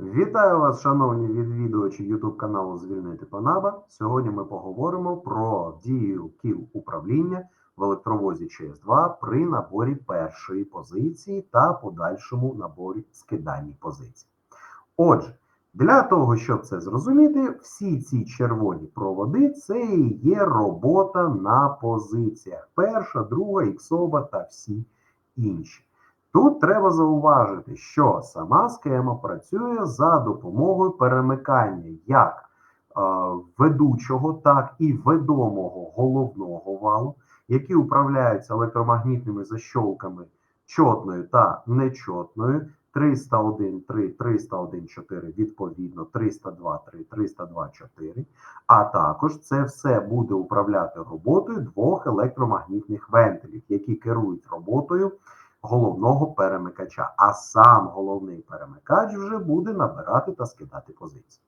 Вітаю вас, шановні відвідувачі YouTube каналу Звільнити Панаба. Сьогодні ми поговоримо про дію кіл управління в електровозі ЧС2 при наборі першої позиції та подальшому наборі скидальні позиції. Отже, для того, щоб це зрозуміти, всі ці червоні проводи це і є робота на позиціях. Перша, друга, іксова та всі інші. Тут треба зауважити, що сама схема працює за допомогою перемикання як е, ведучого, так і ведомого головного валу, які управляються електромагнітними защолками чотною та нечотною. 301, 3, 301, 4, відповідно, 302, 3, 302, 4. А також це все буде управляти роботою двох електромагнітних вентилів, які керують роботою головного перемикача. А сам головний перемикач вже буде набирати та скидати позиції.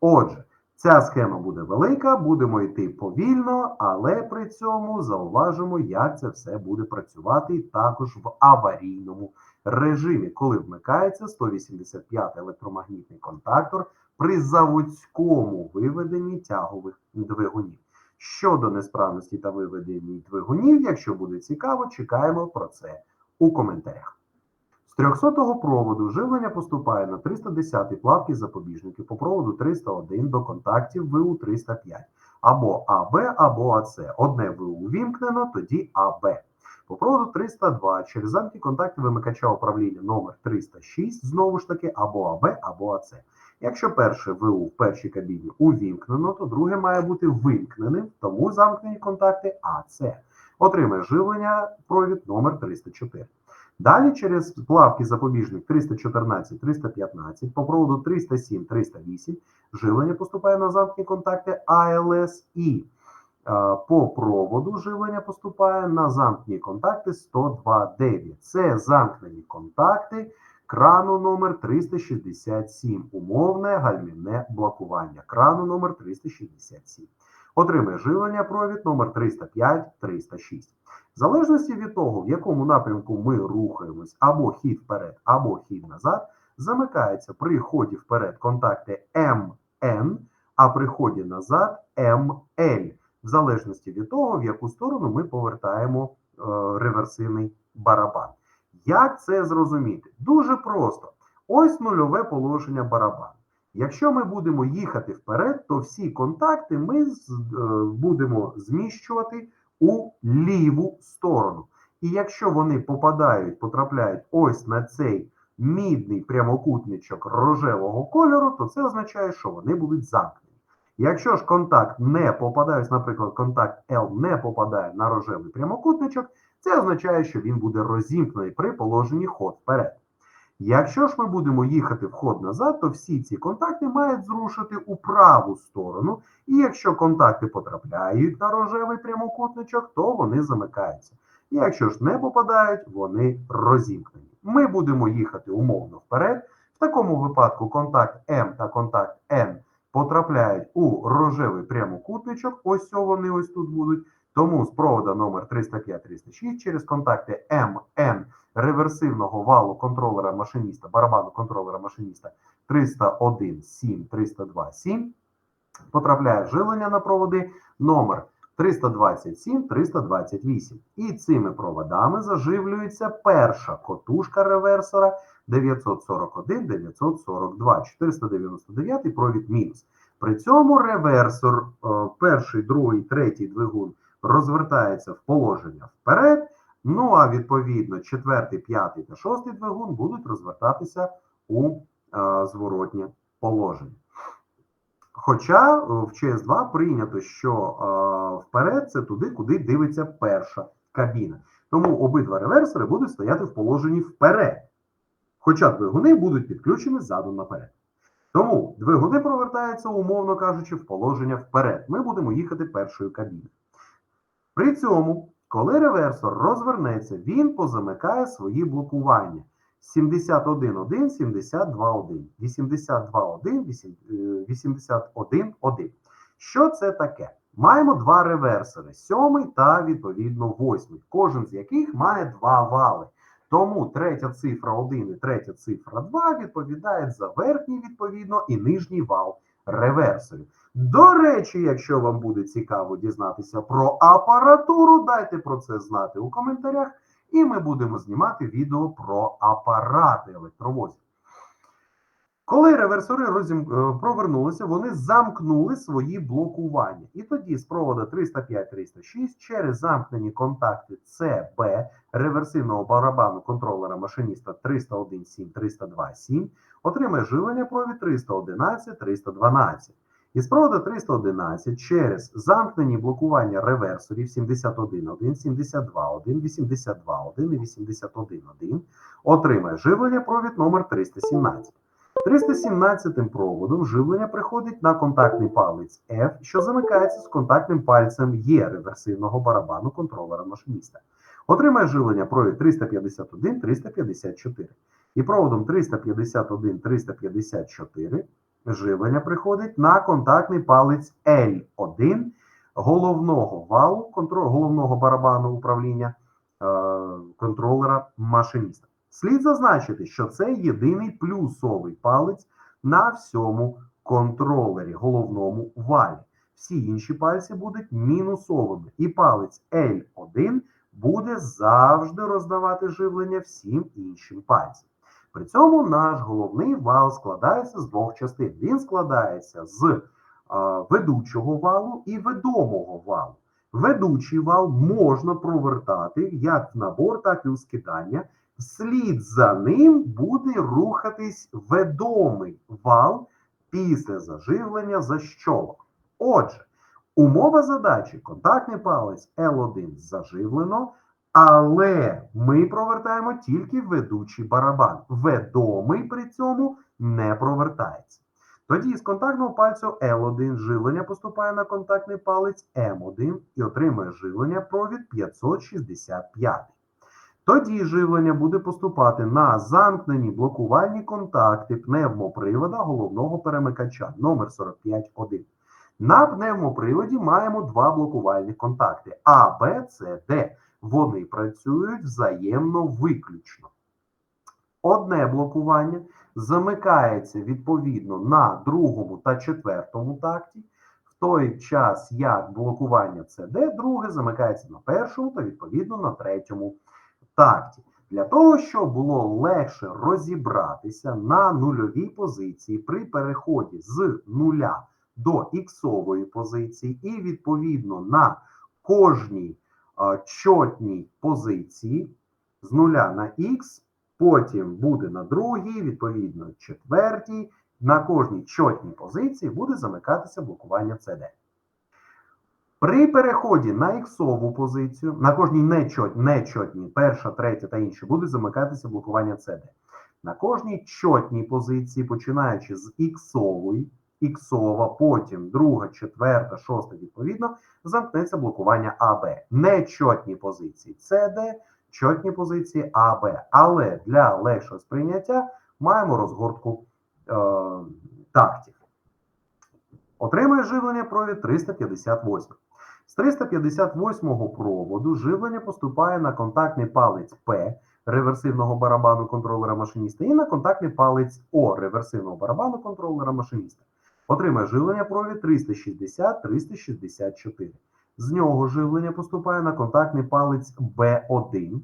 Отже, ця схема буде велика, будемо йти повільно, але при цьому зауважимо, як це все буде працювати також в аварійному режимі, коли вмикається 185 електромагнітний контактор при заводському виведенні тягових двигунів. Щодо несправності та виведення двигунів, якщо буде цікаво, чекаємо про це у коментарях. З 300-го проводу живлення поступає на 310-й плавки запобіжники по проводу 301 до контактів ВУ 305 або АБ або АЦ. Одне ВУ вімкнено, тоді АБ. По проводу 302 через замки контакти вимикача управління номер 306 знову ж таки або АБ, або АЦ. Якщо перше ВУ в першій кабіні увімкнено, то друге має бути вимкненим, тому замкнені контакти АЦ. Отримає живлення провід номер 304. Далі через плавки запобіжник 314-315 по проводу 307-308 живлення поступає на замкнені контакти АЛС і е, по проводу живлення поступає на замкнені контакти 102.9. Це замкнені контакти крану номер 367. Умовне гальмівне блокування крану номер 367. Отримає живлення провід номер 305-306. В залежності від того, в якому напрямку ми рухаємось, або хід вперед, або хід назад, замикаються при ході вперед контакти МН, а при ході назад МЛ, в залежності від того, в яку сторону ми повертаємо е, реверсивний барабан. Як це зрозуміти? Дуже просто. Ось нульове положення барабану. Якщо ми будемо їхати вперед, то всі контакти ми е, будемо зміщувати у ліву сторону. І якщо вони попадають, потрапляють ось на цей мідний прямокутничок рожевого кольору, то це означає, що вони будуть замкнені. Якщо ж контакт не попадає, наприклад, контакт L не попадає на рожевий прямокутничок, це означає, що він буде розімкнений при положенні ход вперед. Якщо ж ми будемо їхати в ход назад, то всі ці контакти мають зрушити у праву сторону, і якщо контакти потрапляють на рожевий прямокутничок, то вони замикаються. І якщо ж не попадають, вони розімкнені. Ми будемо їхати умовно вперед. В такому випадку контакт М та контакт N потрапляють у рожевий прямокутничок. Ось вони ось тут будуть. Тому з провода номер 305-306 через контакти МН реверсивного валу контролера машиніста, барабану контролера машиніста 301 7 302 7 потрапляє живлення на проводи номер 327 328. І цими проводами заживлюється перша котушка реверсора 941 942 499 провід мінус. При цьому реверсор, е, перший, другий, третій двигун розвертається в положення вперед. Ну а відповідно четвертий, п'ятий та шостий двигун будуть розвертатися у е, зворотнє положення. Хоча е, в ЧС2 прийнято, що е, вперед це туди, куди дивиться перша кабіна. Тому обидва реверсори будуть стояти в положенні вперед. Хоча двигуни будуть підключені ззаду наперед. Тому двигуни провертаються, умовно кажучи, в положення вперед. Ми будемо їхати першою кабіною. При цьому, коли реверсор розвернеться, він позамикає свої блокування. 71.1, 72.1, 82.1, 81.1. Що це таке? Маємо два реверсори: сьомий та відповідно восьмий, кожен з яких має два вали. Тому третя цифра 1 і третя цифра 2 відповідають за верхній, відповідно, і нижній вал реверсорів. До речі, якщо вам буде цікаво дізнатися про апаратуру, дайте про це знати у коментарях, і ми будемо знімати відео про апарати електровозів. Коли реверсори розім... е, провернулися, вони замкнули свої блокування. І тоді з провода 305-306 через замкнені контакти CB реверсивного барабану контролера машиніста 301-7-302-7 отримає живлення провід 311-312. Із провода 311 через замкнені блокування реверсорів 71.1, 72.1, 82.1 і 81.1 отримає живлення провід номер 317. 317 проводом живлення приходить на контактний палець F, що замикається з контактним пальцем Е реверсивного барабану контролера машиніста. Отримає живлення провід 351-354. І проводом 351-354 живлення приходить на контактний палець L1 головного валу, контроль, головного барабану управління е, контролера машиніста. Слід зазначити, що це єдиний плюсовий палець на всьому контролері, головному валі. Всі інші пальці будуть мінусовими, і палець L1 буде завжди роздавати живлення всім іншим пальцям. При цьому наш головний вал складається з двох частин. Він складається з е, ведучого валу і ведомого валу. Ведучий вал можна провертати як в набор, так і у скидання. Вслід за ним буде рухатись ведомий вал після заживлення защолок. Отже, умова задачі контактний палець L1 заживлено, але ми провертаємо тільки ведучий барабан. Ведомий при цьому не провертається. Тоді з контактного пальцю L1 живлення поступає на контактний палець М1 і отримує живлення провід 565. Тоді живлення буде поступати на замкнені блокувальні контакти пневмопривода головного перемикача номер 45.1. На пневмоприводі маємо два блокувальні контакти А, Б, С, Д. Вони працюють взаємно виключно. Одне блокування замикається відповідно на другому та четвертому такті, в той час як блокування СД, друге замикається на першому та відповідно на третьому такті. Для того, щоб було легше розібратися на нульовій позиції при переході з нуля до іксової позиції, і відповідно на кожній чотній позиції з нуля на х, потім буде на другій, відповідно, четвертій, на кожній чотній позиції буде замикатися блокування CD. При переході на іксову позицію, на кожній нечот, нечотній, перша, третя та інші, буде замикатися блокування CD. На кожній чотній позиції, починаючи з іксової, іксова, потім друга, четверта, шоста, відповідно, замкнеться блокування АБ. Нечотні позиції CD, чотні позиції АБ. Але для легшого сприйняття маємо розгортку е, тактів. Отримує живлення провід 358. З 358 проводу живлення поступає на контактний палець П реверсивного барабану контролера машиніста і на контактний палець О реверсивного барабану контролера машиніста. Отримає живлення провід 360-364. З нього живлення поступає на контактний палець Б1.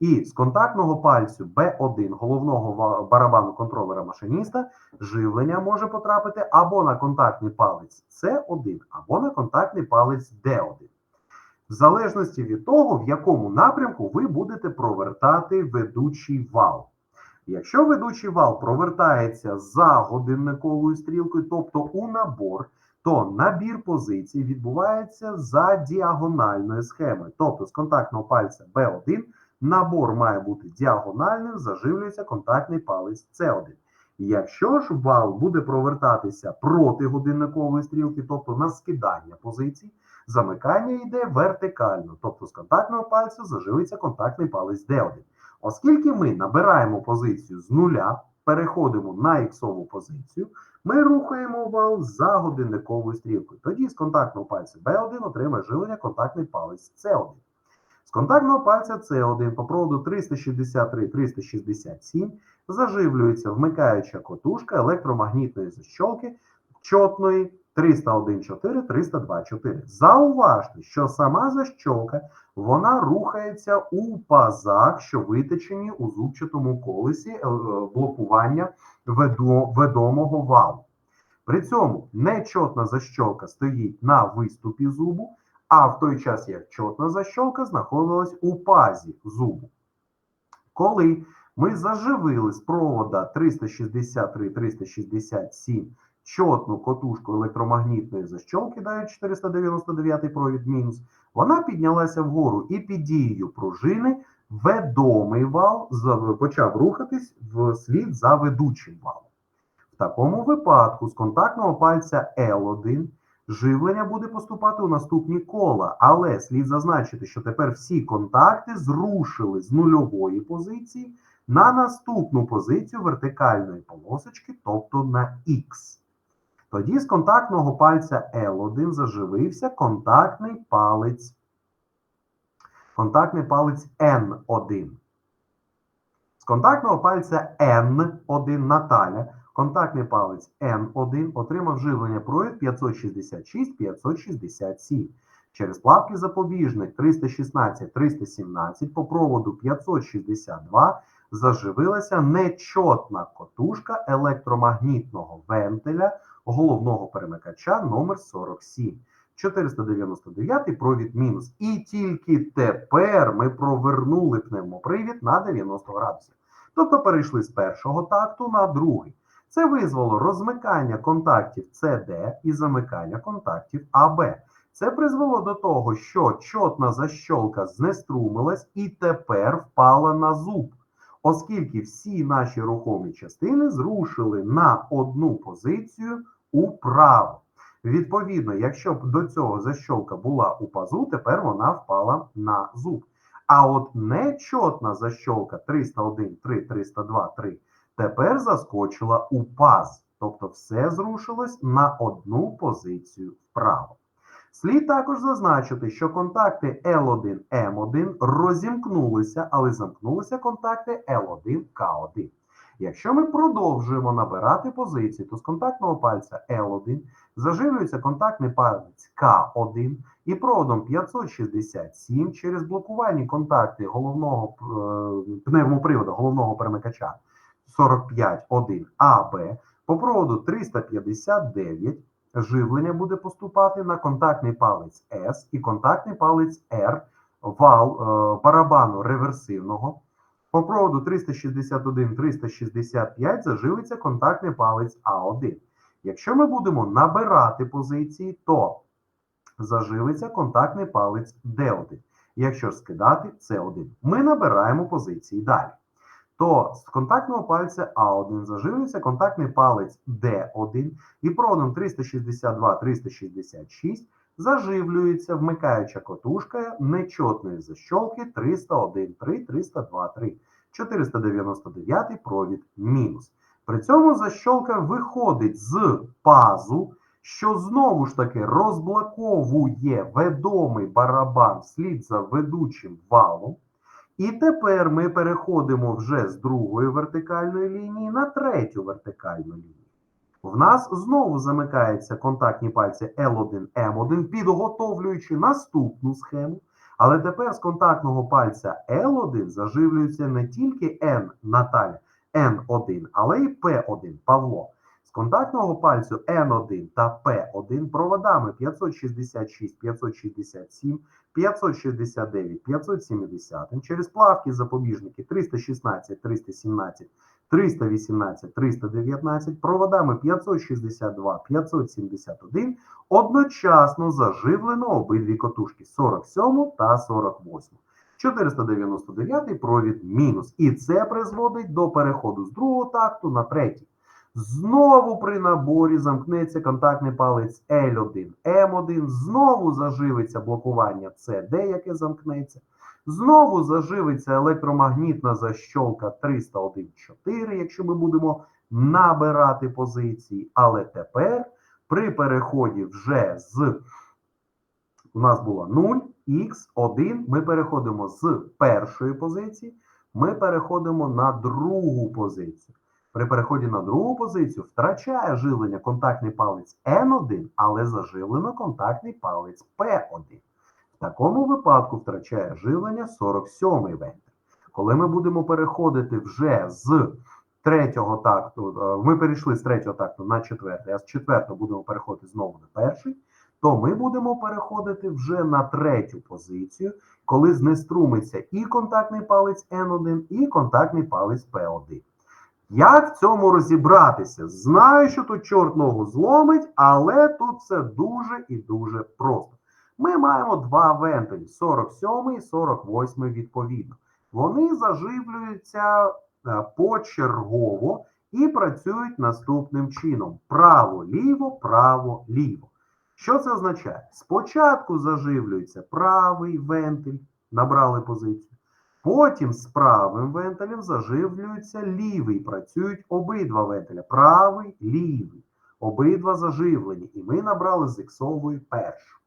І з контактного пальцю Б1 головного барабану контролера машиніста живлення може потрапити або на контактний палець С1, або на контактний палець Д1. В залежності від того, в якому напрямку ви будете провертати ведучий вал. Якщо ведучий вал провертається за годинниковою стрілкою, тобто у набор, то набір позицій відбувається за діагональною схемою. Тобто з контактного пальця B1 набор має бути діагональним, заживлюється контактний палець C1. Якщо ж вал буде провертатися проти годинникової стрілки, тобто на скидання позицій, замикання йде вертикально, тобто з контактного пальця заживиться контактний палець D1. Оскільки ми набираємо позицію з нуля, переходимо на іксову позицію, ми рухаємо вал за годинниковою стрілкою. Тоді з контактного пальця B1 отримає живлення контактний палець C1. З контактного пальця С1 по проводу 363-367 заживлюється вмикаюча котушка електромагнітної защолки чотної 301.4-302.4. Зауважте, що сама защолка вона рухається у пазах, що виточені у зубчатому колесі е, блокування ведо- ведомого валу. При цьому нечотна защолка стоїть на виступі зубу, а в той час як чотна защолка знаходилась у пазі зубу. Коли ми заживили з провода 363-367 чотну котушку електромагнітної защолки, дають 499 провід мінус, вона піднялася вгору і під дією пружини ведомий вал почав рухатись вслід за ведучим валом. В такому випадку з контактного пальця L1 живлення буде поступати у наступні кола, але слід зазначити, що тепер всі контакти зрушили з нульової позиції на наступну позицію вертикальної полосочки, тобто на X. Тоді з контактного пальця L1 заживився контактний палець. Контактний палець N1. З контактного пальця N1 Наталя контактний палець N1 отримав живлення провід 566-567. Через плавки запобіжник 316-317 по проводу 562 заживилася нечотна котушка електромагнітного вентиля головного перемикача номер 47. 499 провід мінус. І тільки тепер ми провернули пневмопривід на 90 градусів. Тобто перейшли з першого такту на другий. Це визвало розмикання контактів CD і замикання контактів AB. Це призвело до того, що чотна защолка знеструмилась і тепер впала на зуб, оскільки всі наші рухомі частини зрушили на одну позицію управо. Відповідно, якщо б до цього защолка була у пазу, тепер вона впала на зуб. А от нечотна защолка 301, 3, 302, 3 тепер заскочила у паз, тобто все зрушилось на одну позицію вправо. Слід також зазначити, що контакти L1, M1 розімкнулися, але замкнулися контакти L1, K1. Якщо ми продовжуємо набирати позиції, то з контактного пальця L1 заживлюється контактний палець К1 і проводом 567 через блокувальні контакти головного е, пневмоприводу головного перемикача 45.1 АБ по проводу 359 живлення буде поступати на контактний палець С і контактний палець R вал е, барабану реверсивного. По проводу 361-365 заживиться контактний палець А1. Якщо ми будемо набирати позиції, то заживиться контактний палець D1. Якщо скидати С1, ми набираємо позиції далі. То з контактного пальця А1 заживлюється контактний палець D1 і проводом 362-366 заживлюється вмикаюча котушка нечотної защолки 301-3-302-3. 499 провід мінус. При цьому защолка виходить з пазу, що знову ж таки розблоковує ведомий барабан вслід за ведучим валом. І тепер ми переходимо вже з другої вертикальної лінії на третю вертикальну лінію. В нас знову замикаються контактні пальці L1, M1, підготовлюючи наступну схему. Але тепер з контактного пальця L1 заживлюється не тільки N Наталя, N1, але й P1 Павло. З контактного пальцю N1 та P1 проводами 566, 567, 569, 570 через плавки запобіжники 316, 317, 318, 319 проводами 562, 571 одночасно заживлено обидві котушки 47 та 48. 499 провід мінус. І це призводить до переходу з другого такту на третій. Знову при наборі замкнеться контактний палець L1, M1, знову заживиться блокування CD, яке замкнеться. Знову заживиться електромагнітна защолка 301.4, якщо ми будемо набирати позиції. Але тепер при переході вже з у нас було 0, Х1 ми переходимо з першої позиції, ми переходимо на другу позицію. При переході на другу позицію втрачає живлення контактний палець N1, але заживлено контактний палець P1. В такому випадку втрачає живлення 47-й вентиль. Коли ми будемо переходити вже з третього такту, е, ми перейшли з третього такту на четвертий, а з четвертого будемо переходити знову на перший, то ми будемо переходити вже на третю позицію, коли знеструмиться і контактний палець N1, і контактний палець P1. Як в цьому розібратися? Знаю, що тут чорт ногу зломить, але тут все дуже і дуже просто. Ми маємо два вентилі 47 і 48 відповідно. Вони заживлюються е, почергово і працюють наступним чином: право-ліво, право-ліво. Що це означає? Спочатку заживлюється правий вентиль, набрали позицію. Потім з правим вентилем заживлюється лівий. Працюють обидва вентиля. Правий, лівий. Обидва заживлені. І ми набрали з іксової першу.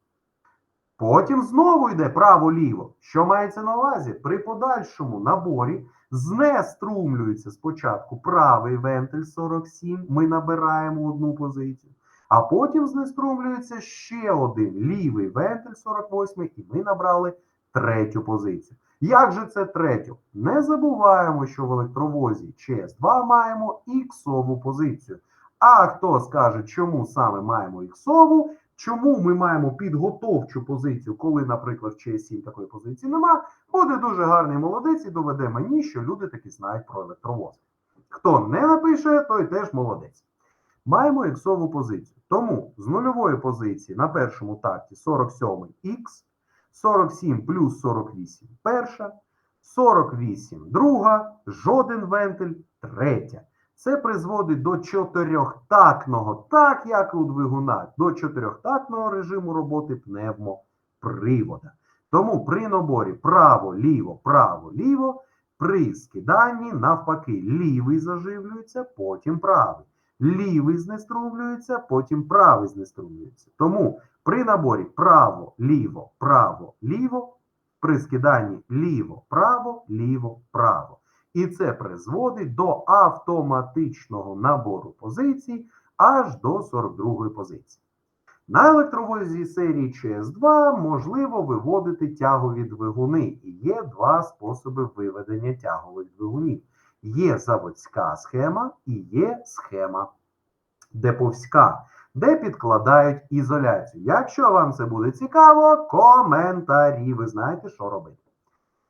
Потім знову йде право-ліво. Що мається на увазі? При подальшому наборі знеструмлюється спочатку правий вентиль 47. Ми набираємо одну позицію. А потім знеструмлюється ще один лівий вентиль 48, і ми набрали третю позицію. Як же це третю? Не забуваємо, що в електровозі ЧС2 маємо іксову позицію. А хто скаже, чому саме маємо іксову, чому ми маємо підготовчу позицію, коли, наприклад, в ЧС7 такої позиції нема, буде дуже гарний молодець і доведе мені, що люди таки знають про електровоз. Хто не напише, той теж молодець. Маємо іксову позицію. Тому з нульової позиції на першому такті 47 х, 47 плюс 48 перша, 48 друга, жоден вентиль третя. Це призводить до чотирьохтактного, так як у двигунах, до чотирьохтактного режиму роботи пневмопривода. Тому при наборі право-ліво, право-ліво, при скиданні навпаки лівий заживлюється, потім правий. Лівий знеструмлюється, потім правий знеструмлюється. Тому при наборі право, ліво, право, ліво, при скиданні ліво, право, ліво, право. І це призводить до автоматичного набору позицій аж до 42-ї позиції. На електровозі серії ЧС2 можливо виводити тягові двигуни, і є два способи виведення тягових двигунів. Є заводська схема і є схема деповська, де підкладають ізоляцію. Якщо вам це буде цікаво, коментарі. Ви знаєте, що робити.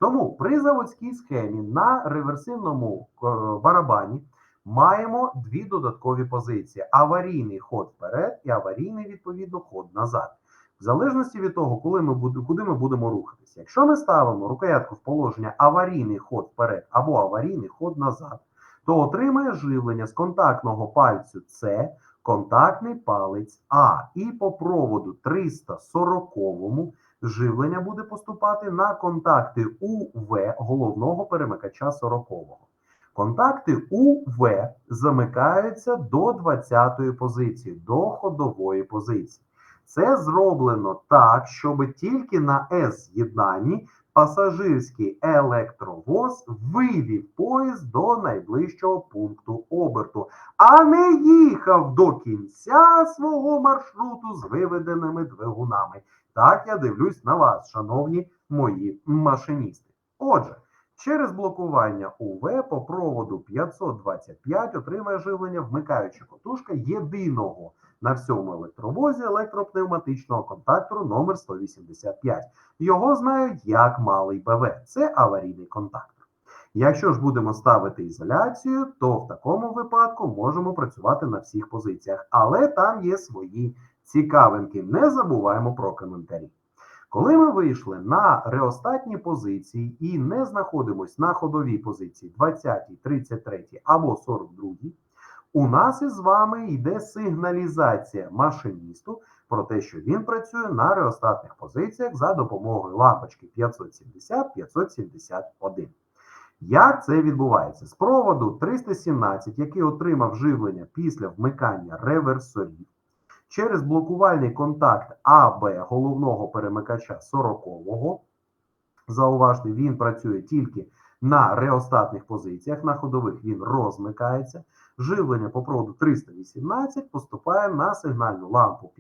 Тому при заводській схемі на реверсивному е, барабані маємо дві додаткові позиції: аварійний ход вперед і аварійний, відповідно, ход назад. В залежності від того, коли ми куди ми будемо рухатися. Якщо ми ставимо рукоятку в положення аварійний ход вперед або аварійний ход назад, то отримає живлення з контактного пальцю С контактний палець А. І по проводу 340 живлення буде поступати на контакти УВ головного перемикача 40-го. Контакти УВ замикаються до 20-ї позиції, до ходової позиції. Це зроблено так, щоб тільки на С-з'єднанні пасажирський електровоз вивів поїзд до найближчого пункту оберту, а не їхав до кінця свого маршруту з виведеними двигунами. Так я дивлюсь на вас, шановні мої машиністи. Отже, через блокування УВ по проводу 525 отримає живлення вмикаюча котушка єдиного на всьому електровозі електропневматичного контактору номер 185. Його знають як малий БВ. Це аварійний контактор. Якщо ж будемо ставити ізоляцію, то в такому випадку можемо працювати на всіх позиціях, але там є свої цікавинки. Не забуваємо про коментарі. Коли ми вийшли на реостатні позиції і не знаходимось на ходовій позиції 20, 33 або 42, у нас із вами йде сигналізація машиністу про те, що він працює на реостатних позиціях за допомогою лампочки 570-571. Як це відбувається? З проводу 317, який отримав живлення після вмикання реверсорів, Через блокувальний контакт АБ головного перемикача 40-го. Зауважте, він працює тільки на реостатних позиціях, на ходових він розмикається. Живлення по проводу 318 поступає на сигнальну лампу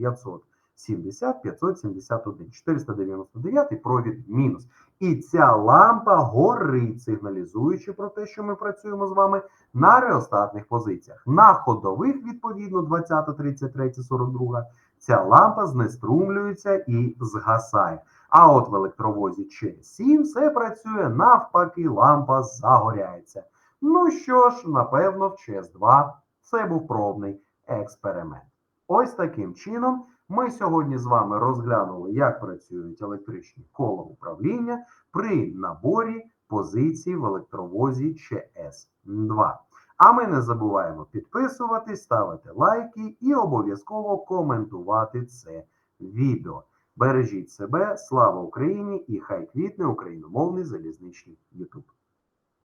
570 571 499 провід мінус. І ця лампа горить, сигналізуючи про те, що ми працюємо з вами на реостатних позиціях. На ходових, відповідно, 20, 33, 42, ця лампа знеструмлюється і згасає. А от в електровозі Ч7 все працює навпаки, лампа загоряється. Ну що ж, напевно, в ЧС2 це був пробний експеримент. Ось таким чином ми сьогодні з вами розглянули, як працюють електричні кола управління при наборі позицій в електровозі ЧС2. А ми не забуваємо підписуватись, ставити лайки і обов'язково коментувати це відео. Бережіть себе, слава Україні і хай квітне україномовний залізничний Ютуб.